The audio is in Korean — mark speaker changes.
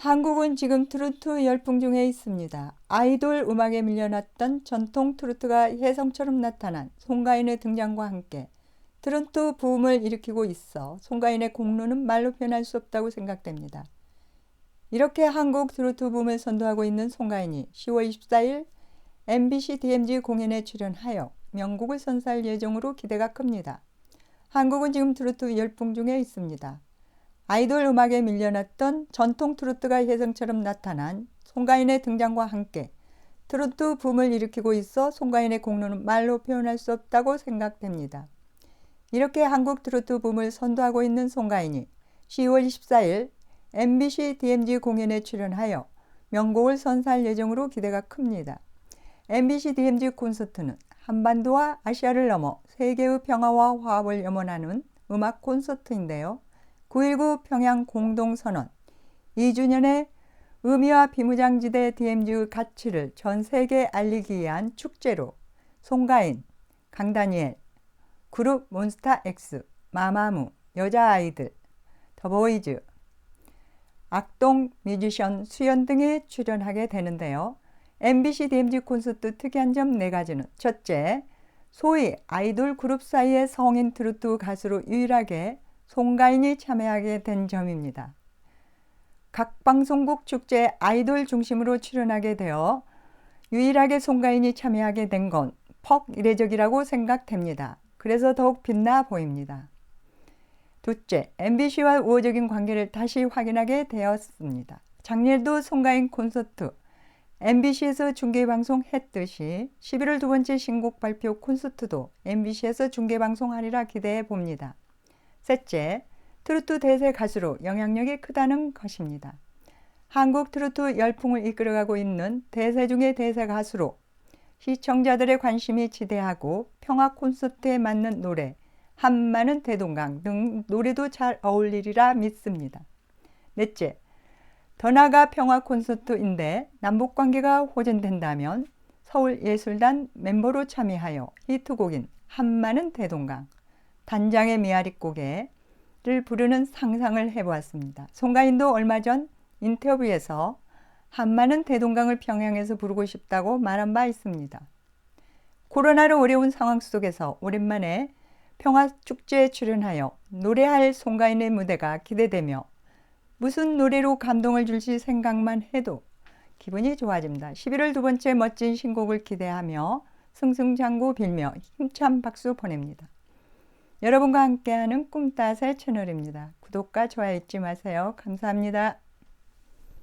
Speaker 1: 한국은 지금 트로트 열풍 중에 있습니다. 아이돌 음악에 밀려났던 전통 트로트가 혜성처럼 나타난 송가인의 등장과 함께 트로트 붐을 일으키고 있어 송가인의 공로는 말로 표현할 수 없다고 생각됩니다. 이렇게 한국 트로트 붐을 선도하고 있는 송가인이 10월 24일 MBC DMZ 공연에 출연하여 명곡을 선사할 예정으로 기대가 큽니다. 한국은 지금 트로트 열풍 중에 있습니다. 아이돌 음악에 밀려났던 전통 트로트가 혜성처럼 나타난 송가인의 등장과 함께 트로트 붐을 일으키고 있어 송가인의 공로는 말로 표현할 수 없다고 생각됩니다. 이렇게 한국 트로트 붐을 선도하고 있는 송가인이 10월 24일 MBC DMZ 공연에 출연하여 명곡을 선사할 예정으로 기대가 큽니다. MBC DMZ 콘서트는 한반도와 아시아를 넘어 세계의 평화와 화합을 염원하는 음악 콘서트인데요. 9.19 평양 공동선언 2주년의 의미와 비무장지대 DMZ의 가치를 전 세계에 알리기 위한 축제로 송가인, 강다니엘, 그룹 몬스타엑스, 마마무, 여자아이들, 더보이즈, 악동 뮤지션 수연 등이 출연하게 되는데요. MBC DMZ 콘서트 특이한 점 네 가지는 첫째, 소위 아이돌 그룹 사이의 성인 트로트 가수로 유일하게 송가인이 참여하게 된 점입니다. 각 방송국 축제 아이돌 중심으로 출연하게 되어 유일하게 송가인이 참여하게 된 건 퍽 이례적이라고 생각됩니다. 그래서 더욱 빛나 보입니다. 둘째, MBC와 우호적인 관계를 다시 확인하게 되었습니다. 작년에도 송가인 콘서트 MBC에서 중계방송 했듯이 11월 두 번째 신곡 발표 콘서트도 MBC에서 중계방송하리라 기대해 봅니다. 셋째, 트로트 대세 가수로 영향력이 크다는 것입니다. 한국 트로트 열풍을 이끌어가고 있는 대세 중의 대세 가수로 시청자들의 관심이 지대하고 평화 콘서트에 맞는 노래, 한마는 대동강 등 노래도 잘 어울리리라 믿습니다. 넷째, 더 나가 평화 콘서트인데 남북 관계가 호전된다면 서울예술단 멤버로 참여하여 히트곡인 한마는 대동강, 단장의 미아리곡에를 부르는 상상을 해보았습니다. 송가인도 얼마 전 인터뷰에서 한마는 대동강을 평양에서 부르고 싶다고 말한 바 있습니다. 코로나로 어려운 상황 속에서 오랜만에 평화축제에 출연하여 노래할 송가인의 무대가 기대되며 무슨 노래로 감동을 줄지 생각만 해도 기분이 좋아집니다. 11월 두 번째 멋진 신곡을 기대하며 승승장구 빌며 힘찬 박수 보냅니다. 여러분과 함께하는 꿈따세 채널입니다. 구독과 좋아요 잊지 마세요. 감사합니다.